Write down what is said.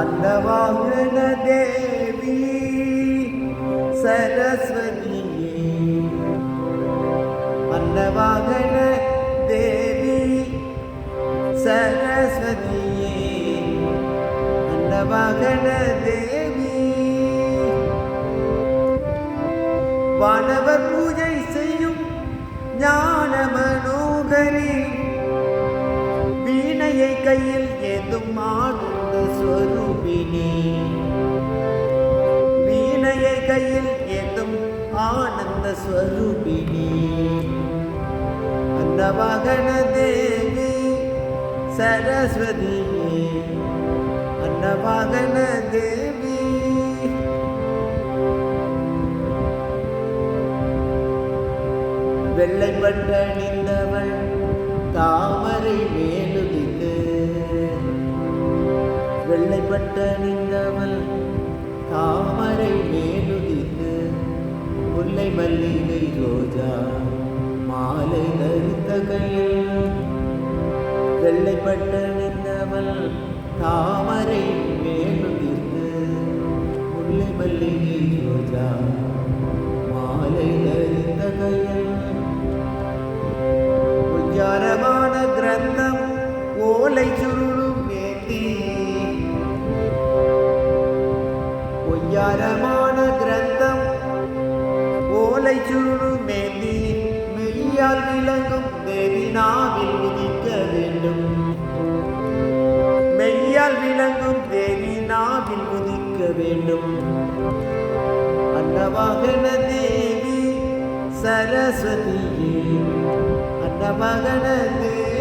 அன்னவாகன தேவி சரஸ்வதியே. அன்னவாகன தேவி சரஸ்வதியே. அன்னவாகன தேவி வானவர் பூஜை செய்யும் ஞான மனோகரி. வீணையை கையில் ஏதும் ஆனந்த வீணையை கையில் ஏந்தும் ஆனந்த ஸ்வரூபினி அன்னவாகன தேவி சரஸ்வதியே அன்னவாகன தேவி வெள்ளை பட்டணிந்தவள் தாமரை மேல் வெள்ளை பட்டணிந்தவள் தாமரை மேலுதித்து முல்லை மல்லிகை ரோஜா மாலை தரித்த கையில். வெள்ளை பட்டணிந்தவள் தாமரை மேலுதித்து முல்லை மல்லிகை ரோஜா மாலை தரித்த கையில். உஜாரமான கிரந்தம் ஓலை சுரு ஒய்யாரமான கிரந்தம். ஓலை சுருளும் ஏந்தி மெய்யால் விளங்கும் தேவி நாவில் உதிக்க வேண்டும். மெய்யால் விளங்கும் தேவி நாவில் உதிக்க வேண்டும். அன்னவாகன தேவி சரஸ்வதியே அன்னவாகன தேவி